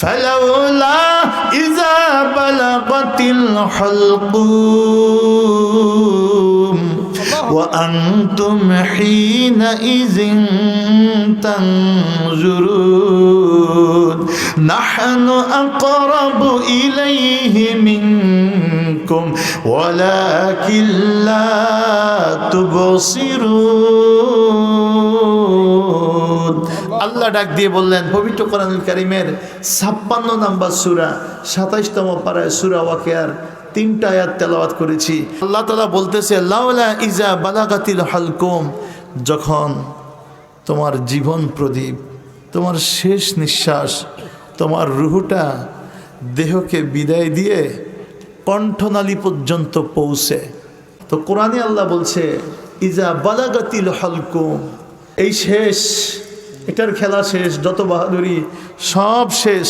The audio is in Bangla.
فلولا إذا بلغت الحلقوم وأنتم حينئذ تنظرون نحن أقرب إليه منكم ولكن لا تبصرون আল্লাহ ডাক দিয়ে বললেন, পবিত্র কোরআনুল কারিমের ছাপ্পান্ন নাম্বার সুরা, সাতাইশতম পাড়ায় সুরা ওয়াকেয়ার তিনটা আয়াত তেলাওয়াত করেছি। আল্লাহ তালা বলতেছে লাউলা ইজা বালাগাতিল হালকুম, যখন তোমার জীবন প্রদীপ, তোমার শেষ নিঃশ্বাস, তোমার রুহুটা দেহকে বিদায় দিয়ে কণ্ঠনালী পর্যন্ত পৌঁছে। তো কোরআনে আল্লাহ বলছে, ইজা বালাগাতিল হালকুম, এই শেষ এটার খেলা শেষ যত বাহাদুরি সব শেষ।